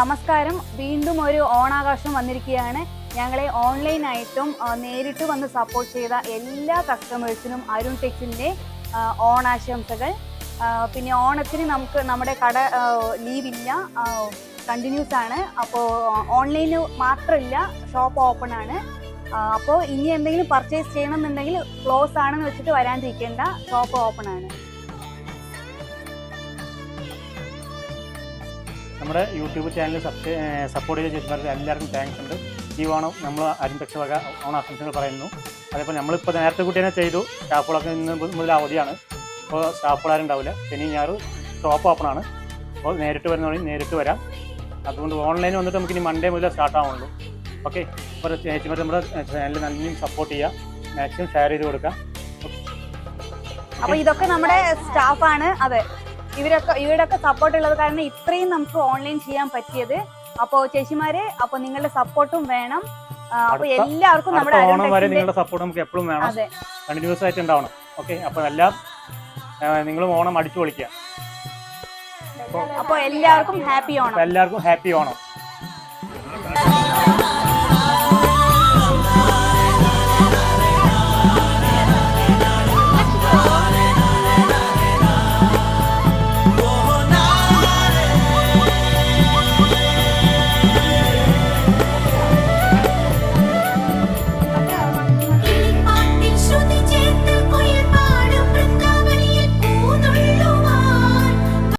നമസ്കാരം. വീണ്ടും ഒരു ഓണാകാശം വന്നിരിക്കുകയാണ്. ഞങ്ങളെ ഓൺലൈനായിട്ടും നേരിട്ട് വന്ന് സപ്പോർട്ട് ചെയ്ത എല്ലാ കസ്റ്റമേഴ്സിനും അരുൺ ടെക്സിന്റെ ഓണാശംസകൾ. പിന്നെ ഓണത്തിന് നമുക്ക് നമ്മുടെ കട ലീവില്ല. കണ്ടിന്യൂസ് ആണ്. അപ്പോൾ ഓൺലൈന് മാത്രമല്ല ഷോപ്പ് ഓപ്പൺ ആണ്. അപ്പോൾ ഇനി എന്തെങ്കിലും പർച്ചേസ് ചെയ്യണമെന്നുണ്ടെങ്കിൽ ക്ലോസ് ആണെന്ന് വെച്ചിട്ട് വരാണ്ടിരിക്കേണ്ട ഷോപ്പ് ഓപ്പൺ ആണ്. നമ്മുടെ യൂട്യൂബ് ചാനൽ സപ്പോർട്ട് ചെയ്ത ചേച്ചിമാർക്ക് എല്ലാവർക്കും താങ്ക്സ് ഉണ്ട്. ഈ ഓണം നമ്മൾ അരിമ്പക്ഷ വക ഓണാശംസകൾ പറയുന്നു. അതേപോലെ നമ്മളിപ്പോൾ നേരത്തെ കൂട്ടി തന്നെ ചെയ്തു. സ്റ്റാഫുകളൊക്കെ ഇന്ന് മുതൽ അവധിയാണ്. അപ്പോൾ സ്റ്റാഫുകൾ ആരും ഉണ്ടാവില്ല. ശനി ഞാറ് ഷോപ്പ് ഓപ്പൺ ആണ്. അപ്പോൾ നേരിട്ട് വരുന്നവണെങ്കിൽ നേരിട്ട് വരാം. അതുകൊണ്ട് ഓൺലൈൻ വന്നിട്ട് നമുക്ക് ഇനി മൺഡേ മുതൽ സ്റ്റാർട്ട് ആവുള്ളൂ. ഓക്കെ അപ്പോൾ ചേച്ചിമാർ നമ്മുടെ ചാനൽ നന്ദിയും സപ്പോർട്ട് ചെയ്യുക മാക്സിമം ഷെയർ ചെയ്ത് കൊടുക്കുക അപ്പൊ ഇതൊക്കെ നമ്മുടെ സ്റ്റാഫാണ് അതെ. ഇവരൊക്കെ ഇവരുടെയൊക്കെ സപ്പോർട്ട് ഉള്ളത് കാരണം ഇത്രയും നമുക്ക് ഓൺലൈൻ ചെയ്യാൻ പറ്റിയത്. അപ്പോ ചേച്ചിമാര് അപ്പൊ നിങ്ങളുടെ സപ്പോർട്ടും വേണം. അപ്പൊ എല്ലാവർക്കും നമ്മുടെ ഓണം വരെ നിങ്ങളുടെ സപ്പോർട്ട് നമുക്ക് എപ്പോഴും വേണം. കണ്ടിന്യൂസ് ആയിട്ട് ഉണ്ടാവണം. ഓക്കെ അപ്പൊ എല്ലാം നിങ്ങളും ഓണം അടിച്ചു പൊളിക്കുക. അപ്പൊ എല്ലാവർക്കും ഹാപ്പി ഓണം. എല്ലാവർക്കും ഹാപ്പി ഓണം.